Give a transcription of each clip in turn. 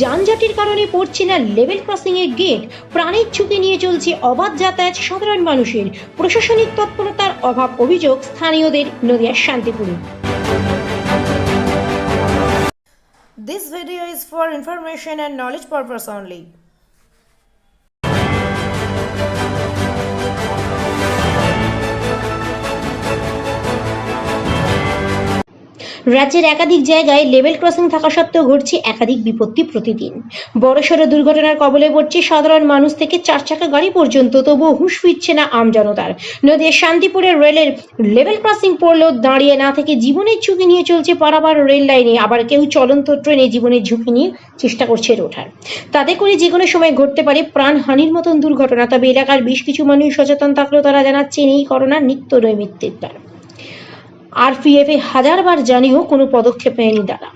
যানজটের কারণে পড়ছে না লেভেল ক্রসিং এর গেট প্রাণের ঝুঁকি নিয়ে চলছে অবাধ যাতায়াত সাধারণ মানুষের। প্রশাসনিক তৎপরতার অভাব অভিযোগ স্থানীয়দের নদিয়ার শান্তিপুরে। This video is for information and knowledge purpose only. রাজ্যের একাধিক জায়গায় লেভেল ক্রসিং থাকা সত্ত্বেও ঘটছে একাধিক বিপত্তি প্রতিদিন। বড়সড় দুর্ঘটনার কবলে পড়ছে সাধারণ মানুষ থেকে চার চাকা গাড়ি পর্যন্ত, তবুও হুঁশ ফিরছে না আমজনতার নদীর শান্তিপুরের রেলের লেভেল ক্রসিং পড়লেও দাঁড়িয়ে না থেকে জীবনের ঝুঁকি নিয়ে চলছে পারাবার রেল লাইনে, আবার কেউ চলন্ত ট্রেনে জীবনের ঝুঁকি নিয়ে চেষ্টা করছে ওঠার তাতে করে যে কোনো সময় ঘটতে পারে প্রাণহানির মতন দুর্ঘটনা, তবে এলাকার বেশ কিছু মানুষ সচেতন থাকলেও তারা জানাচ্ছেন এই করোনা নিত্য নৈমিত্তিক দ্বার। আরপিএফ হাজারবার জানিয়েও কোনো পদক্ষেপ নেয়নি তারা।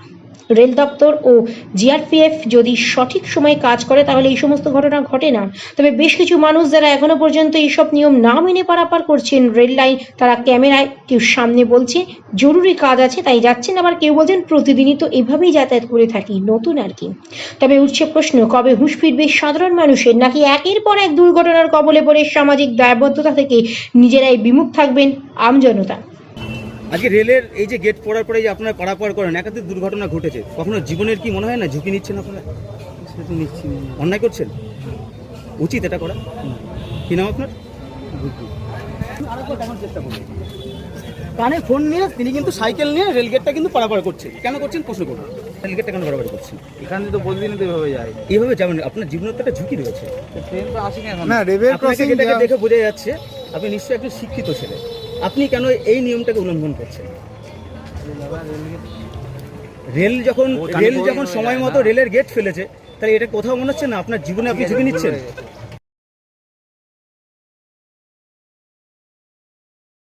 রেল দপ্তর ও জিআরপিএফ যদি সঠিক সময়ে কাজ করে, তাহলে এই সমস্ত ঘটনা ঘটে না। তবে বেশ কিছু মানুষ যারা এখনও পর্যন্ত এইসব নিয়ম না মেনে পারাপার করছেন রেল লাইন, তারা ক্যামেরায় কেউ সামনে বলছে, জরুরি কাজ আছে, তাই যাচ্ছেন। আবার কেউ বলছেন, প্রতিদিনই তো এভাবেই যাতায়াত করে থাকি, নতুন আর কি। তবে উঠছে প্রশ্ন, কবে হুঁশ ফিরবে সাধারণ মানুষের, নাকি একের পর এক দুর্ঘটনার কবলে পড়ে সামাজিক দায়বদ্ধতা থেকে নিজেরাই বিমুখ থাকবেন আমজনতা আজকে রেলের এই যে গেট পড়ার পরে যে আপনারা পারাপার করেন একাধিক দুর্ঘটনা ঘটেছে কখনো জীবনের কি মনে হয় না? ঝুঁকি নিচ্ছেন আপনারা? সেটা নিচ্ছি অন্যায় করছেন? উচিত এটা করা? কি নাম আপনার? কানে ফোন নিয়ে তিনি কিন্তু সাইকেল নিয়ে রেলগেটটা কিন্তু পারাপার করছেন। কেন করছেন? প্রশ্ন করুন। রেলগেটটা কেন বাড়াবাড়ি করছেন? এখান তো প্রতিদিনই তো এভাবে যায়। এইভাবে যাবেন আপনার জীবনের তো একটা ঝুঁকি রয়েছে। ট্রেন তো আসে না এখন না রেভেল ক্রসিং দেখে বোঝা যাচ্ছে আপনি নিশ্চয়ই একজন শিক্ষিত ছেলে। আপনি কেন এই নিয়মটাকে উল্লঙ্ঘন করছেন? রেল যখন রেল যখন সময় মতো রেলের গেট ফেলেছে তাহলে এটা কোথাও মনে হচ্ছে না? আপনার জীবনে আপনি ঝুঁকি নিচ্ছেন?